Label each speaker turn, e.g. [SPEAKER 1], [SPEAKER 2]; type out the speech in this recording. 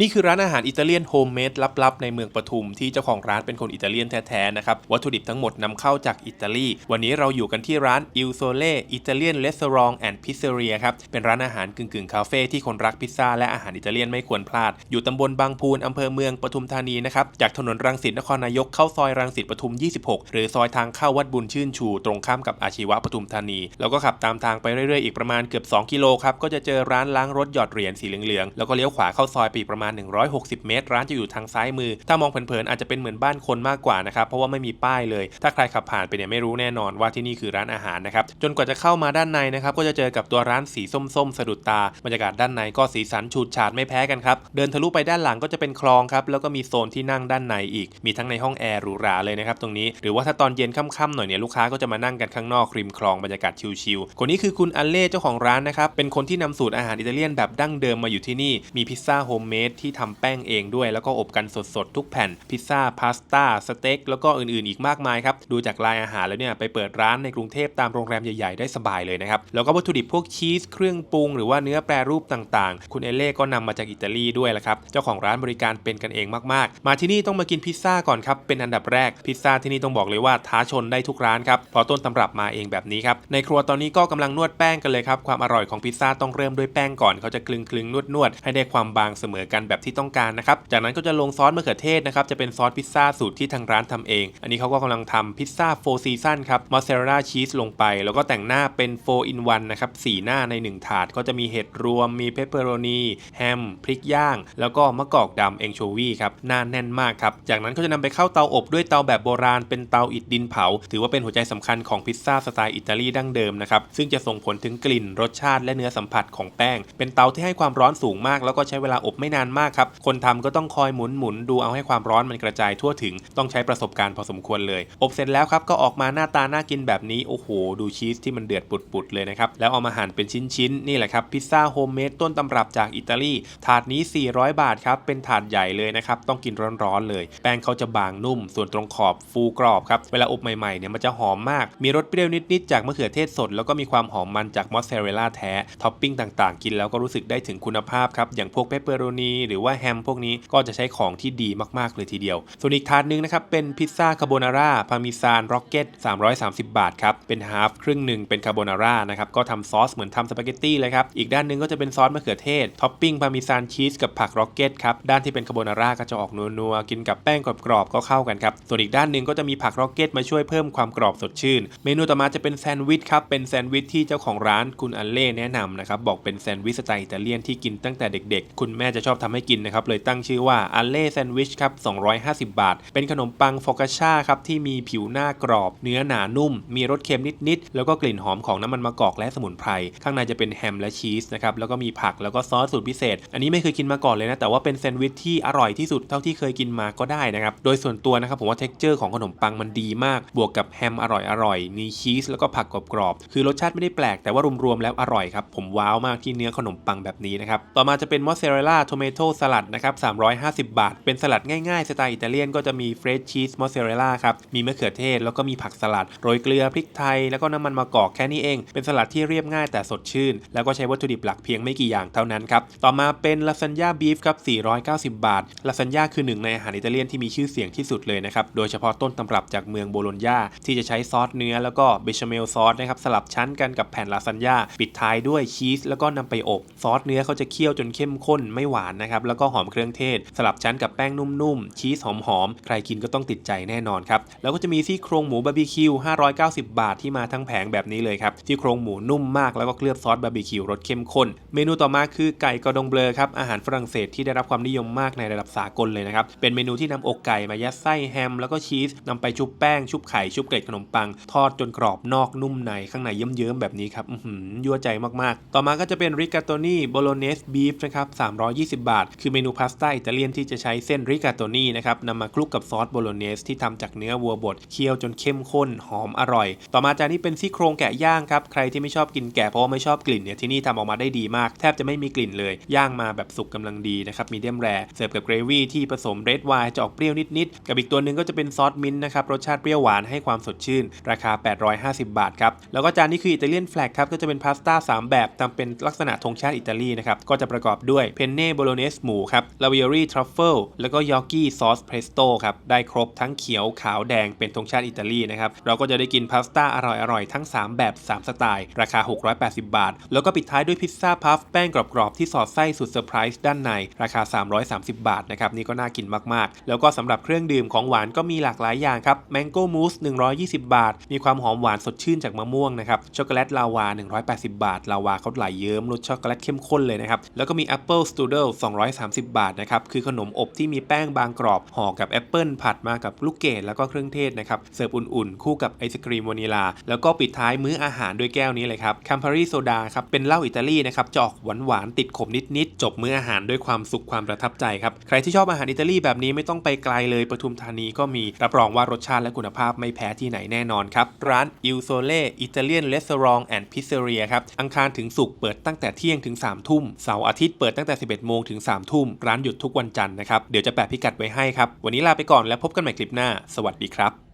[SPEAKER 1] นี่คือร้านอาหารอิตาเลียนโฮมเมดลับๆ ในเมืองปทุมที่เจ้าของร้านเป็นคนอิตาเลียนแท้ๆนะครับ วัตถุดิบทั้งหมดนำเข้าจากอิตาลี วันนี้เราอยู่กันที่ร้าน Il Sole Italian Restaurant and Pizzeria ครับ เป็นร้านอาหารกึ่งๆ คาเฟ่ที่คนรักพิซซ่าและอาหารอิตาเลียนไม่ควรพลาด อยู่ตำบลบางพูนอำเภอเมืองปทุมธานีนะครับ จากถนนรังสิตนครนายกเข้าซอยรังสิตปทุม 26 หรือซอยทางเข้าวัดบุญชื่นชู ตรงข้ามกับอาชีวะปทุมธานี แล้วก็ขับตามทางไปเรื่อยๆอีกประมาณเกือบ2กิโลครับก็จะเจอร้านล้างรถหยอดเหรียญสีเหลืองๆแล้วก็เลี้ยวขวาเข้าซอยไปประมาณมาณ 160 เมตร ร้านจะอยู่ทางซ้ายมือ ถ้ามองเผินๆอาจจะเป็นเหมือนบ้านคนมากกว่านะครับ เพราะว่าไม่มีป้ายเลย ถ้าใครขับผ่านไปเนี่ยไม่รู้แน่นอนว่าที่นี่คือร้านอาหารนะครับ จนกว่าจะเข้ามาด้านในนะครับ ก็จะเจอกับตัวร้านสีส้มๆ สะดุดตา บรรยากาศด้านในก็สีสันฉูดฉาดไม่แพ้กันครับ เดินทะลุไปด้านหลังก็จะเป็นคลองครับ แล้วก็มีโซนที่นั่งด้านในอีก มีทั้งในห้องแอร์หรูหราเลยนะครับตรงนี้ หรือว่าถ้าตอนเย็นค่ำๆหน่อยเนี่ยลูกค้าก็จะมานั่งกันข้างนอกริมคลองบรรยากาศชิลๆ คนนี้คือคุณอเล่เจ้าของร้านนะครับ เป็นคนที่นำสูตรอาหารอิตาเลียนแบบดั้งเดิมมาอยู่ที่นี่ มีพิซซ่าโฮมเมดที่ทำแป้งเองด้วย แล้วก็อบกันสดๆ ทุกแผ่น พิซซ่า พาสต้า สเต็ก แล้วก็อื่นๆ อีกมากมายครับ ดูจากลายอาหารแล้วเนี่ยไปเปิดร้านในกรุงเทพตามโรงแรมใหญ่ๆ ได้สบายเลยนะครับ แล้วก็วัตถุดิบพวกชีส เครื่องปรุง หรือว่าเนื้อแปรรูปต่างๆ คุณเอเล่ก็นำมาจากอิตาลีด้วยละครับ เจ้าของร้านบริการเป็นกันเองมากๆ มาที่นี่ต้องมากินพิซซ่าก่อนครับ เป็นอันดับแรก พิซซ่าที่นี่ต้องบอกเลยว่าท้าชนได้ทุกร้านครับเพราะต้นตำรับมาเองแบบนี้ครับ ในครัวตอนนี้ก็กำลังนวดแป้งกันเลยครับ ความอร่อยของพิซซ่าต้องเริ่มด้วยแป้งก่อน เขาจะคลึงคลึงนวดนวดๆให้ได้ความบางเสมอกันแบบที่ต้องการนะครับ จากนั้นก็จะลงซอสมะเขือเทศนะครับ จะเป็นซอสพิซซ่าสูตรที่ทางร้านทำเอง อันนี้เขาก็กำลังทำพิซซ่าโฟซีซันครับ มอสซาเรลล่าชีสลงไป แล้วก็แต่งหน้าเป็น4 in 1นะครับสี่หน้าใน 1 ถาด ก็จะมีเห็ดรวม มีเพปเปอโรนี แฮม พริกย่าง แล้วก็มะกอกดำเองโชวีครับหน้าแน่นมากครับ จากนั้นก็จะนำไปเข้าเตาอบด้วยเตาแบบโบราณ เป็นเตาอิฐดินเผา ถือว่าเป็นหัวใจสำคัญของพิซซ่าสไตล์อิตาลีดั้งเดิมนะครับ ซึ่งจะส่งผลถึงกลิ่น รสชาติ และเนื้อสัมผัสของแป้ง เป็นเตาที่ให้ความร้อนสูงมาก แล้วก็ใช้เวลาอบไม่นานมากครับ คนทำก็ต้องคอยหมุนหมุนดูเอาให้ความร้อนมันกระจายทั่วถึง ต้องใช้ประสบการณ์พอสมควรเลย อบเสร็จแล้วครับก็ออกมาหน้าตาน่ากินแบบนี้ โอ้โห ดูชีสที่มันเดือดปุดๆเลยนะครับ แล้วเอามาหั่นเป็นชิ้นๆ นี่แหละครับ พิซซ่าโฮมเมดต้นตำรับจากอิตาลี ถาดนี้ 400 บาทครับ เป็นถาดใหญ่เลยนะครับ ต้องกินร้อนๆเลย แป้งเขาจะบางนุ่ม ส่วนตรงขอบฟูกรอบครับ เวลาอบใหม่ๆ เนี่ยมันจะหอมมาก มีรสเปรี้ยวนิดๆ จากมะเขือเทศสด แล้วก็มีความหอมมันจากมอสซาเรลล่าแท้ ท็อปปิ้งต่างๆ กินแล้วก็รู้สึกได้ถึงคุณภาพครับ อย่างพวกเปปเปอโรนีหรือว่าแฮมพวกนี้ก็จะใช้ของที่ดีมากๆเลยทีเดียว ส่วนอีกถาดหนึงนะครับเป็นพิซซ่าคาโบนาร่าพาร์มิซานร็อกเก็ต330 บาทครับเป็นฮาฟครึ่งหนึ่งเป็นคาโบนาร่านะครับก็ทำซอสเหมือนทำสปาเกตตี้เลยครับอีกด้านหนึงก็จะเป็นซอสมะเขือเทศท็อปปิ้งพาร์มิซานชีสกับผักร็อกเก็ตครับด้านที่เป็นคาโบนาร่าก็จะออกนัวๆกินกับแป้งกรอบๆก็เข้ากันครับส่วนอีกด้านหนึ่งก็จะมีผักร็อกเก็ตมาช่วยเพิ่มความกรอบสดชื่น เมนูต่อมาจะเป็นแซนด์วิชครับเป็นแซนด์วิชที่เจ้าของร้านคุณอัลเล่แนะนำนะครับบอกเป็นแซนด์วิชสไตล์อิตาเลียนที่กินตั้งแต่เด็กๆ คุณแม่จะชอบทำให้กินนะครับเลยตั้งชื่อว่าอัลเล่แซนด์วิชครับ250 บาท เป็นขนมปังฟอกาชาครับที่มีผิวหน้ากรอบ เนื้อหนานุ่ม มีรสเค็มนิดๆ แล้วก็กลิ่นหอมของน้ำมันมะกอกและสมุนไพร ข้างในจะเป็นแฮมและชีสนะครับแล้วก็มีผักแล้วก็ซอสสูตรพิเศษ อันนี้ไม่เคยกินมาก่อนเลยนะ แต่ว่าเป็นแซนด์วิชที่อร่อยที่สุดเท่าที่เคยกินมาก็ได้นะครับโดยส่วนตัวนะครับผมว่าเท็กเจอร์ของขนมปังมันดีมาก บวกกับแฮมอร่อยๆมีชีสแล้วก็ผักกรอบๆคือรสชาติไม่ได้แปลกแต่ว่ารวมๆแล้วอร่อยครับผมว้าวมากที่เนื้อขนมปังแบบนี้นะครับต่อมาจะเป็นมอสซาเรลล่าโทเมโตสลัดนะครับ350 บาท เป็นสลัดง่ายๆ สไตล์อิตาเลียนก็จะมีเฟรชชีสมอสซาเรลล่าครับ มีมะเขือเทศ แล้วก็มีผักสลัด โรยเกลือพริกไทย แล้วก็น้ำมันมะกอกแค่นี้เอง เป็นสลัดที่เรียบง่ายแต่สดชื่น แล้วก็ใช้วัตถุดิบหลักเพียงไม่กี่อย่างเท่านั้นครับ ต่อมาเป็นลาซานญ่าบีฟครับ490 บาท ลาซานญ่าคือหนึ่งในอาหารอิตาเลียนที่มีชื่อเสียงที่สุดเลยนะครับ โดยเฉพาะต้นตำรับจากเมืองโบโลญญาที่จะใช้ซอสเนื้อแล้วก็เบชเมลซอสนะครับสลับชั้นกันกับแผ่นลาซานญ่าปิดท้ายด้วยชีสแล้วก็นำไปอบซอสเนื้อเขาจะเคี่ยวจนเข้มข้นไม่หวานนะครับแล้วก็หอมเครื่องเทศ สลับชั้นกับแป้งนุ่มๆ ชีสหอมๆ ใครกินก็ต้องติดใจแน่นอนครับ แล้วก็จะมีซี่โครงหมูบาร์บีคิว 590 บาทที่มาทั้งแผงแบบนี้เลยครับซี่โครงหมูนุ่มมากแล้วก็เคลือบซอสบาร์บีคิวรสเข้มข้น เมนูต่อมาคือไก่กระดองเบลอครับอาหารฝรั่งเศสที่ได้รับความนิยมมากในระดับสากลเลยนะครับเป็นเมนูที่นำอกไก่มายัดไส้แฮม แล้วก็ชีสนำไปชุบแป้งชุบไข่ชุบเกล็ดขนมปัง ทอดจนกรอบนอกนุ่มในข้างในเยิ้มๆแบบนี้ครับอือหือยั่วใจมากๆ ต่อมาก็จะเป็นริกาโตนี่โบโลเนสบีฟนะครับ320 บาท คือเมนูพาสต้าอิตาเลียนที่จะใช้เส้นริกาโตนี่นะครับนำมาคลุกกับซอสโบโลเนสที่ทำจากเนื้อวัวบดเคี่ยวจนเข้มข้นหอมอร่อย ต่อมาจานนี้เป็นซี่โครงแกะย่างครับใครที่ไม่ชอบกินแกะเพราะว่าไม่ชอบกลิ่นเนี่ยที่นี่ทำออกมาได้ดีมาก แทบจะไม่มีกลิ่นเลย ย่างมาแบบสุกกำลังดีนะครับมีเดียมแรเสิร์ฟกับเกรวี่ที่ผสมเรดไวน์จะออกเปรี้ยวนิดๆกับอีกตัวหนึ่งก็จะเป็นซอสมิ้นนะครับรสชาติเปรี้ยวหวานให้ความสดชื่น ราคา 850 บาทครับแล้วก็จานนี้คืออิตาเลียนแฟลกครับก็จะเป็นพาสต้าสามแบบทำเป็นลักษณะธงชาติอิตาลีนะครับก็จะประกอบด้วยเพนเน่โบโลเนเนสหมูครับลาวิโอรี่ทรัฟเฟิลแล้วก็ยอกกี้ซอสเพรสโต้ครับ ได้ครบทั้งเขียวขาวแดงเป็นธงชาติอิตาลีนะครับ เราก็จะได้กินพาสต้าอร่อยๆ ทั้ง 3 แบบ 3 สไตล์ ราคา 680 บาท แล้วก็ปิดท้ายด้วยพิซซ่าพัฟแป้งกรอบๆ ที่สอดไส้สุดเซอร์ไพรส์ด้านใน ราคา 330 บาทนะครับ นี่ก็น่ากินมากๆ แล้วก็สำหรับเครื่องดื่มของหวานก็มีหลากหลายอย่างครับแมงโก้มูส120 บาท มีความหอมหวานสดชื่นจากมะม่วงนะครับช็อกโกแลตลาวา 180 บาทลาวาเขาไหลเยิ้มรสช็อกโกแลตเข้มข้นเลยนะครับแล้วก็มีแอปเปิลสตูดิโอ230 บาทนะครับ คือขนมอบที่มีแป้งบางกรอบห่อกับแอปเปิลผัดมากับลูกเกดแล้วก็เครื่องเทศนะครับ เสิร์ฟอุ่นๆ คู่กับไอศครีมวานิลา แล้วก็ปิดท้ายมื้ออาหารด้วยแก้วนี้เลยครับคัมพารีโซดาครับ เป็นเหล้าอิตาลีนะครับจอกหวานๆติดขมนิดๆ จบมื้ออาหารด้วยความสุขความประทับใจครับ ใครที่ชอบอาหารอิตาลีแบบนี้ไม่ต้องไปไกลเลยปทุมธานีก็มีรับรองว่ารสชาติและคุณภาพไม่แพ้ที่ไหนแน่นอนครับร้านอิลโซเล่อิตาเลียนレส a อ r แอนด์พิซเซเรียครับอังคารถึงศุกร์เปิดตั้งแต่เที่ยงถึง3ทุ่มเสาร์อาทิตย์เปิดตั้งแต่ 11โมงถึง3ทุ่มร้านหยุดทุกวันจันทร์นะครับ เดี๋ยวจะแปะพิกัดไว้ให้ครับ วันนี้ลาไปก่อนแล้วพบกันใหม่คลิปหน้า สวัสดีครับ